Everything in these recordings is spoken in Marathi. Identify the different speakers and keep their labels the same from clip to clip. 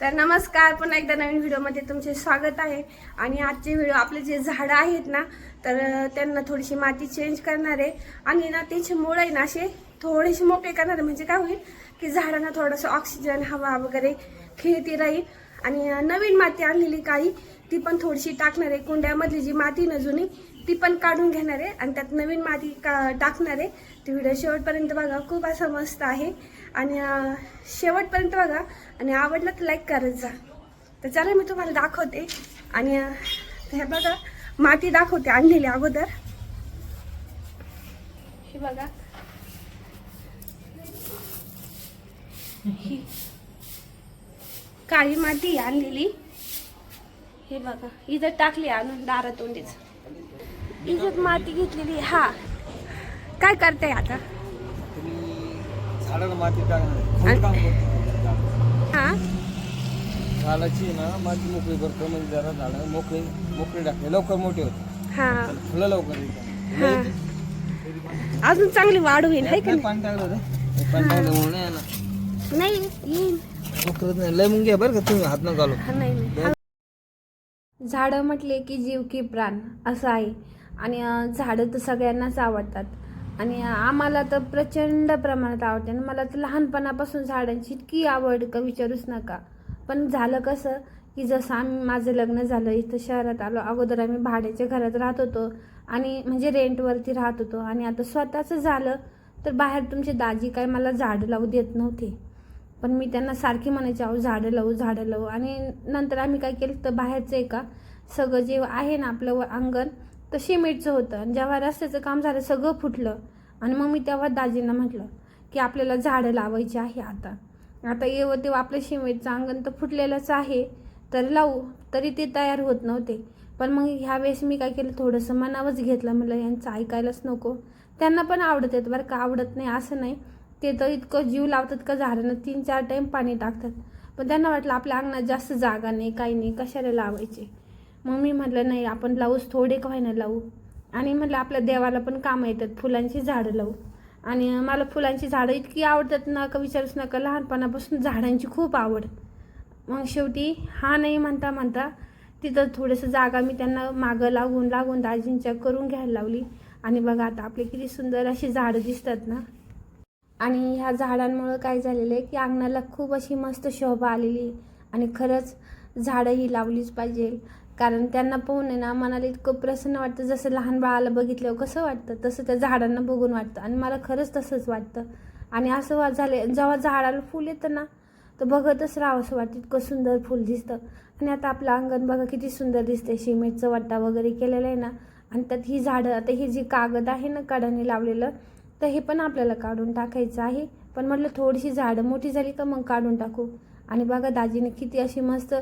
Speaker 1: तर नमस्कार पुन्हा एकदा नवीन व्हिडिओमध्ये तुमचे स्वागत आहे. आणि आजचे व्हिडिओ आपले जे झाडं आहेत ना तर त्यांना थोडीशी माती चेंज करणार आहे. आणि ना त्याचे मुळं आहे ना असे थोडेसे मोकळे करणार आहे. म्हणजे काय होईल की झाडांना थोडंसं ऑक्सिजन हवा वगैरे खेळती राहील. आणि नवीन माती आणलेली काही ती पण थोडीशी टाकणार आहे. कुंड्यामधली जी माती ना जुनी ती पण काढून घेणार आहे आणि त्यात नवीन माती का टाकणार आहे. ती व्हिडिओ शेवटपर्यंत बघा खूप असा मस्त आहे. आणि शेवटपर्यंत बघा आणि आवडलं तर लाईक करत जा. तर चला मी तुम्हाला दाखवते. आणि हे बघा माती दाखवते आणलेली अगोदर. हे बघा. ही काळी माती आणलेली. हे बघा इथं टाकली आणून दारातोंडीच. इथं माती घेतलेली हा. काय करताय आता?
Speaker 2: तुम्ही झाडाला माती टाकणार खोदकाम करतो
Speaker 1: हा?
Speaker 2: झाडाची ना माती मोकळी करतो म्हणजे जरा झाडं मोकळी मोकळी टाकते. लवकर मोठी होते.
Speaker 1: हा.
Speaker 2: फुलं लवकर येतात.
Speaker 1: अजून चांगली वाढ होईल है का
Speaker 2: नाही पाणी टाकलं रे पाणी टाकलं म्हणून नाही ना
Speaker 1: नाही येईल.
Speaker 2: मोकळत नाही. लय मुंग्या बरं का तुम्ही हात न घालू
Speaker 1: नाही नाही. झाडं म्हटले की जीव की प्राण असं आहे. आणि झाडं तर सगळ्यांनाच आवडतात. आणि आम्हाला तर प्रचंड प्रमाणात आवडते. आणि मला तर लहानपणापासून झाडांची इतकी आवड का विचारूच नका. पण झालं कसं की जसं आम्ही माझं लग्न झालं इथं शहरात आलो. अगोदर आम्ही भाड्याच्या घरात राहत होतो. आणि म्हणजे रेंटवरती राहत होतो. आणि आता स्वतःचं झालं तर बाहेर तुमचे दाजी काय मला झाडं लावू देत नव्हते. पण मी त्यांना सारखी म्हणायचे अहो झाडं लावू झाडं लावू. आणि नंतर आम्ही काय केलं तर बाहेरचं आहे का सगळं जे आहे ना आपलं व- अंगण तर सिमेंटचं होतं. आणि जेव्हा रस्त्याचं काम झालं सगळं फुटलं. आणि मग मी तेव्हा दाजींना म्हटलं की आपल्याला झाडं लावायची आहे आता. आता येव तेव्हा आपलं सिमेंटचं अंगण तर फुटलेलंच आहे. तर लावू. तरी ते तयार होत नव्हते. पण मग ह्यावेळेस मी काय केलं? थोडंसं मनावच घेतलं. म्हटलं यांचं ऐकायलाच नको. त्यांना पण आवडत आहेत बरं का. आवडत नाही असं नाही. ते तर इतकं जीव लावतात का झाडांना? तीन चार टाईम पाणी टाकतात. पण त्यांना वाटलं आपल्या अंगणात जास्त जागा नाही काही नाही. कशाला लावायचे? मग मी म्हटलं नाही आपण लावूच थोडे का व्हायना लावू? आणि म्हटलं आपल्या देवाला पण कामं येतात फुलांची झाडं लावू. आणि मला फुलांची झाडं इतकी आवडतात ना का विचारूच नका लहानपणापासून झाडांची खूप आवड. मग शेवटी हा नाही म्हणता म्हणता तिथं थोडंसं जागा मी त्यांना मागं लागून लागून दाजींच्या करून घ्यायला लावली. आणि बघा आता आपले किती सुंदर अशी झाडं दिसतात ना. आणि ह्या झाडांमुळं काय झालेलं आहे की अंगणाला खूप अशी मस्त शोभा आलेली आणि खरंच झाडं ही लावलीच पाहिजे. कारण त्यांना पाहून आहे ना मनाला इतकं प्रसन्न वाटतं. जसं लहान बाळाला बघितल्यावर कसं वाटतं तसं त्या झाडांना बघून वाटतं. आणि मला खरंच तसंच वाटतं. आणि असं वा झाले जेव्हा झाडाला फुल येतं ना तर बघतच राहावं असं वाटतं. इतकं सुंदर फुल दिसतं. आणि आता आपलं अंगण बघा किती सुंदर दिसतंय. सिमेंटचं वाटा वगैरे केलेलं आहे ना. आणि त्यात ही झाडं आता ही जी कागद आहे ना कडाने लावलेलं तर हे पण आपल्याला काढून टाकायचं आहे. पण म्हटलं थोडीशी झाडं मोठी झाली का मग काढून टाकू. आणि बघा दाजीने किती अशी मस्त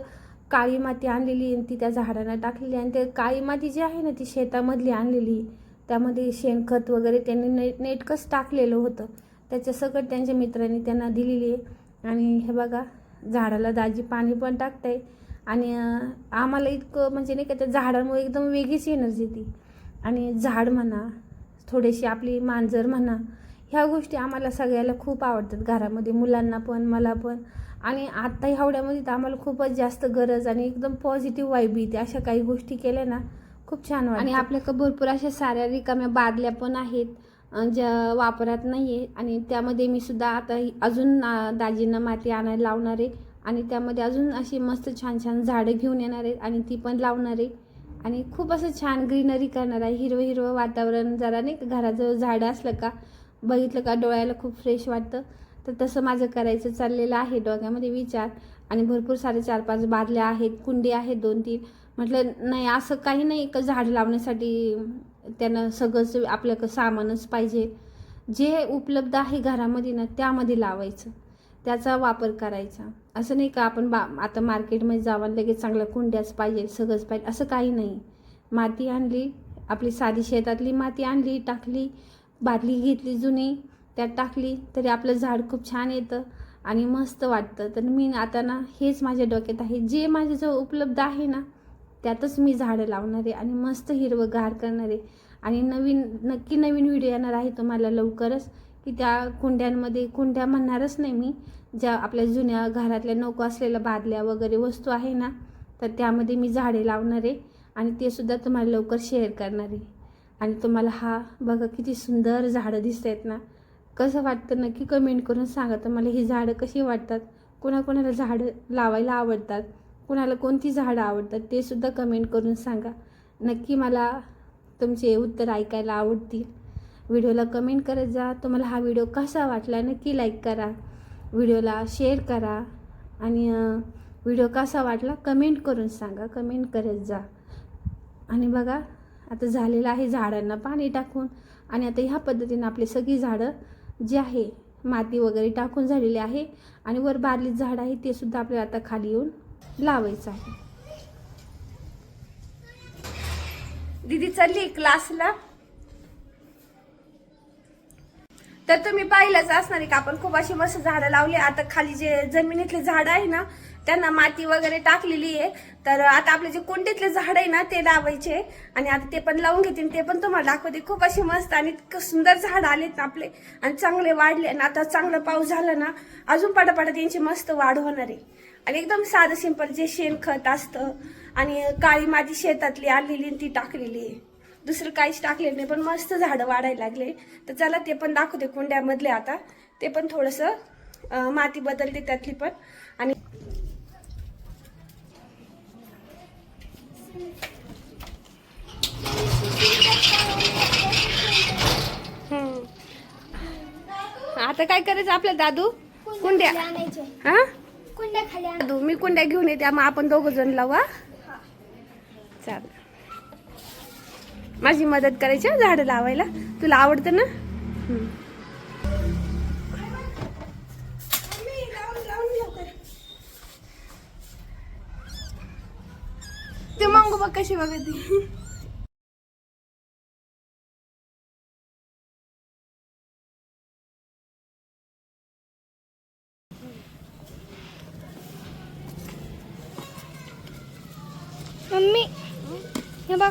Speaker 1: काळी माती आणलेली आणि ती त्या झाडांना टाकलेली आणि ते काळी माती जी आहे ना ती शेतामधली आणलेली त्यामध्ये शेणखत वगैरे त्यांनी ने नेटकंच टाकलेलं होतं. त्याच्या सकट त्यांच्या मित्रांनी त्यांना दिलेली आहे. आणि हे बघा झाडाला दाजी पाणी पण टाकताय. आणि आम्हाला इतकं म्हणजे नाही का त्या झाडांमुळे एकदम वेगळीच एनर्जी येते. आणि झाड म्हणा थोडीशी आपली मांजर म्हणा ह्या गोष्टी आम्हाला सगळ्याला खूप आवडतात. घरामध्ये मुलांना पण मला पण. आणि आत्ता ह्यावड्यामध्ये तर आम्हाला खूपच जास्त गरज आणि एकदम पॉझिटिव्ह वाईब येते अशा काही गोष्टी केल्या ना खूप छान वाटतं. आणि आपल्याकडे भरपूर अशा साऱ्या रिकाम्या बादल्या पण आहेत ज्या वापरात नाही आहे आणि त्यामध्ये मी सुद्धा आता अजून दाजींना माती आणायला लावणार आहे. आणि त्यामध्ये अजून अशी मस्त छान छान झाडं घेऊन येणार आहेत आणि ती पण लावणार आहे. आणि खूप असं छान ग्रीनरी करणार आहे. हिरवं हिरवं वातावरण जरा नाही घराजवळ झाडं असलं का बघितलं का डोळ्याला खूप फ्रेश वाटतं. तर तसं माझं करायचं चाललेलं आहे डोक्यामध्ये विचार. आणि भरपूर सारे चार पाच बादल्या आहेत कुंडी आहेत दोन तीन म्हटलं नाही असं काही नाही का झाड लावण्यासाठी त्यानं सगळंच आपलं क- सामानच पाहिजे. जे उपलब्ध आहे घरामध्ये ना त्यामध्ये लावायचं. त्याचा वापर करायचा. असं नाही का आपण बा आता मार्केटमध्ये जावं लगेच चांगल्या कुंड्याच पाहिजे सगळंच पाहिजे असं काही नाही. माती आणली आपली साधी शेतातली माती आणली टाकली बादली घेतली जुनी. त्यात टाकली तरी आपलं झाड खूप छान येतं आणि मस्त वाटतं. तर मी आता ना हेच माझ्या डोक्यात आहे. जे माझ्याजवळ उपलब्ध आहे ना त्यातच मी झाडं लावणार आहे आणि मस्त हिरवंगार करणार आहे. आणि नवीन नक्की नवीन व्हिडिओ येणार आहे तुम्हाला लवकरच की त्या कुंड्यांमध्ये कुंड्या म्हणणारच नाही मी ज्या आपल्या जुन्या घरातल्या नको असलेल्या बादल्या वगैरे वस्तू आहे ना तर त्यामध्ये मी झाडे लावणार आहे आणि ते सुद्धा तुम्हाला लवकर शेअर करणार आहे. आणि तुम्हाला हा बघा किती सुंदर झाडं दिसत आहेत ना. कसं वाटतं नक्की कमेंट करून सांगा. तर मला ही झाडं कशी वाटतात? कोणाकोणाला झाडं लावायला आवडतात? कोणाला कोणती झाडं आवडतात? ते सुद्धा कमेंट करून सांगा. नक्की मला तुमचे उत्तर ऐकायला आवडतील. व्हिडिओला कमेंट करत जा. तुम्हाला हा व्हिडिओ कसा वाटला नक्की लाईक करा. व्हिडिओला शेअर करा. आणि व्हिडिओ कसा वाटला कमेंट करून सांगा. कमेंट करत जा. आणि बघा आता झालेलं आहे झाडांना पाणी टाकून. आणि आता ह्या पद्धतीनं आपली सगळी झाडं जी आहे माती वगैरे टाकून झालेली आहे आणि वर बारली झाड आहे ते सुद्धा आपल्याला आता खाली येऊन लावायचं आहे. दीदी चालली क्लासला. तर तुम्ही पाहिलंच असणार आहे का? आपण खूप अशी मस्त झाडं लावली. आता खाली जे जमिनीतले झाड आहे ना त्यांना माती वगैरे टाकलेली आहे. तर आता आपले जे कुंडीतले झाड आहे ना ते लावायचे. आणि आता ते पण लावून घेतील ते पण तुम्हाला दाखवते. खूप असे मस्त आणि इतकं सुंदर झाड आलेत ना आपले. आणि चांगले वाढले आणि आता चांगला पाऊस झाला ना अजून पटापटा त्यांची मस्त वाढ होणार आहे. आणि एकदम साधं सिंपल जे शेणखत असतं आणि काळी माती शेतातली आलेली आणि ती टाकलेली आहे. दुसरं काहीच टाकलेलं नाही पण मस्त झाडं वाढायला लागले. तर चला ते पण दाखवते कुंड्यामधले आता. ते पण थोडंसं माती बदलते त्यातली पण. आणि आता काय करायचं आपल्या दादू? कुंड्या हा?
Speaker 3: कुंड्या खाली
Speaker 1: दादू मी कुंड्या घेऊन येते. मग आपण दोघं जण लावा. चाल. माझी मदत करायची झाडं लावायला. तुला आवडतं ना. ते मंगू बघ कशी बघते?
Speaker 3: मम्मी हे बघ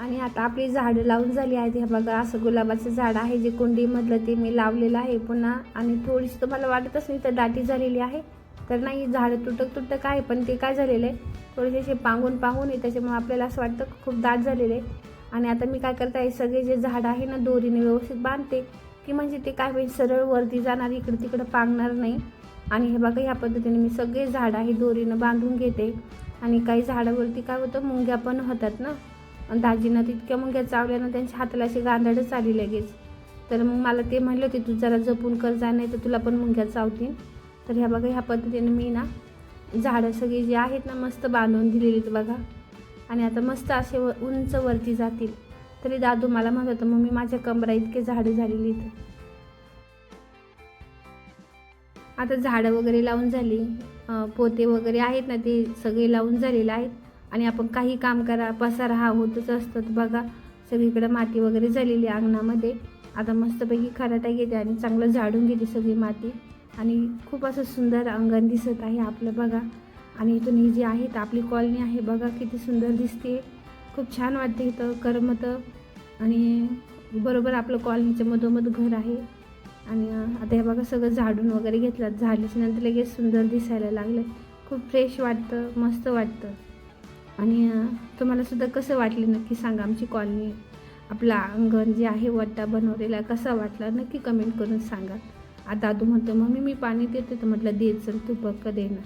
Speaker 1: आणि आता आपली झाडं लावून झाली आहेत. हे बघा असं गुलाबाचं झाड आहे जे कुंडीमधलं ते मी लावलेलं आहे पुन्हा. आणि थोडीशी तुम्हाला वाटतच नाही तर दाटी झालेली आहे. तर नाही झाडं तुटक तुटक आहे पण ते काय झालेलं आहे? थोडेसे असे पांगून पांगून आहे त्याच्यामुळे आपल्याला असं वाटतं खूप दाट झालेलं आहे. आणि आता मी काय करता आहे सगळे जे झाडं आहे ना दोरीने व्यवस्थित बांधते. की म्हणजे ते काय होईल सरळ वरती जाणार इकडं तिकडं पांगणार नाही. आणि हे बघा ह्या पद्धतीने मी सगळे झाडं आहे दोरीनं बांधून घेते. आणि काही झाडावरती काय होतं मुंग्या पण होतात ना. आणि दाजीनं तितक्या मुंग्या चावल्यानं त्यांच्या हाताला अशी गांधडच आली लगेच. तर मग मला ते म्हणले होते तू जरा जपून कर जा नाही तर तुला पण मुंग्या चावतील. तर ह्या बघा ह्या पद्धतीनं मी ना झाडं सगळी जी आहेत ना मस्त बांधून दिलेली आहेत बघा. आणि आता मस्त असे व उंच वरती जातील. तरी दादू मला म्हणत होतं मग मी माझ्या कमरा इतके झाडं झालेली इथं. आता झाडं वगैरे लावून झाली. पोते वगैरे आहेत ना ते सगळे लावून झालेले आहेत. आणि आपण काही काम करा पसारा हा होतच असतात बघा सगळीकडे माती वगैरे झालेली आहे अंगणामध्ये. आता मस्तपैकी खराटा घेते आणि चांगलं झाडून घेते सगळी माती. आणि खूप असं सुंदर अंगण दिसत आहे आपलं बघा. आणि इथून ही जी आहे तर आपली कॉलनी आहे बघा किती सुंदर दिसते. खूप छान वाटते इथं करमतं. आणि बरोबर आपलं कॉलनीच्या मधोमध घर आहे. आणि आता हे बघा सगळं झाडून वगैरे घेतलं. झाडल्याच्या नंतर लगेच सुंदर दिसायला लागलं. खूप फ्रेश वाटतं मस्त वाटतं. आणि तुम्हालासुद्धा तुम्हाला सुद्धा कसं वाटले नक्की सांगा. आमची कॉलनी आपलं अंगण जे आहे वट्टा बनवलेला कसा वाटला? नक्की कमेंट करून सांगा. आता दादू म्हणतो मम्मी मी पाणी देते. तर म्हटलं दे चल तू पक्क दे ना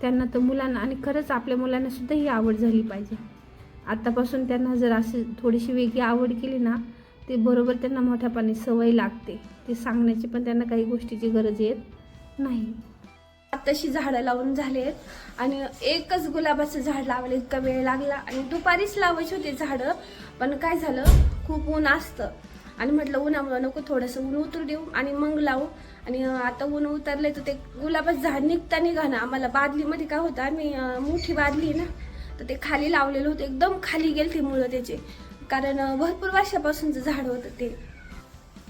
Speaker 1: त्यांना तर मुलांना आणि खरंच आपल्या मुलांना सुद्धा ही आवड झाली पाहिजे. आत्तापासून त्यांना जर अशी थोडीशी वेगळी आवड केली ना ते बरोबर त्यांना मोठ्यापणे सवय लागते. ते सांगण्याची पण त्यांना काही गोष्टीची गरज येत नाही. आत्ताशी झाडं लावून झाले आहेत आणि एकच गुलाबाचं झाड लावायला इतका वेळ लागला. आणि दुपारीच लावायची होती झाडं पण काय झालं? खूप ऊन असतं. आणि म्हटलं उन्हामुळं नको थोडंसं ऊन उतरू देऊ आणि मग लावू. आणि आता ऊन उतरलंय तर ते गुलाबाचं झाड निघता निघा ना. आम्हाला बादलीमध्ये काय होतं आम्ही मोठी बादली आहे ना तर ते खाली लावलेलं होतं. एकदम खाली गेल ते मुळं त्याचे. कारण भरपूर वर्षापासूनचं झाड होतं ते.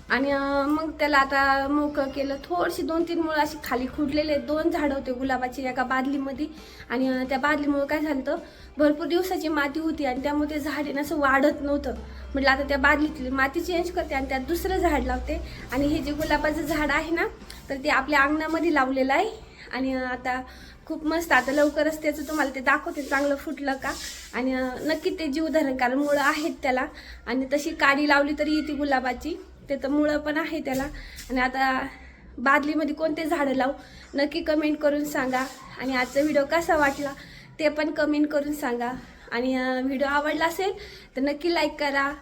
Speaker 1: आणि मग त्याला आता मोकळं केलं. थोडीशी दोन तीन मुळं अशी खाली खुडलेले दोन झाडं होते गुलाबाची एका बादलीमध्ये. आणि त्या बादलीमुळं काय झालं तर भरपूर दिवसाची माती होती आणि त्यामुळे ते झाड आहे असं वाढत नव्हतं. म्हटलं आता त्या बादलीतली माती चेंज करते आणि त्यात दुसरं झाड लावते. आणि हे जे गुलाबाचं झाड आहे ना तर ते आपल्या अंगणामध्ये लावलेलं आहे. आणि आता खूप मस्त आता लवकरच त्याचं तुम्हाला ते दाखवते चांगलं फुटलं का. आणि नक्की ते जीवधारण कारण मुळं आहेत त्याला. आणि तशी काडी लावली तरी येते गुलाबाची. ते तर मुळं पण आहे त्याला. आणि आता बादलीमध्ये कोणते झाडं लावू? नक्की कमेंट करून सांगा. आणि आजचा व्हिडिओ कसा वाटला ते पण कमेंट करून सांगा. आणि व्हिडिओ आवडला असेल तर नक्की लाईक करा.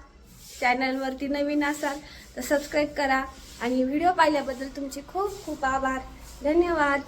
Speaker 1: चॅनलवरती नवीन असाल तर सबस्क्राईब करा. आणि व्हिडिओ पाहिल्याबद्दल तुमचे खूप खूप आभार. धन्यवाद.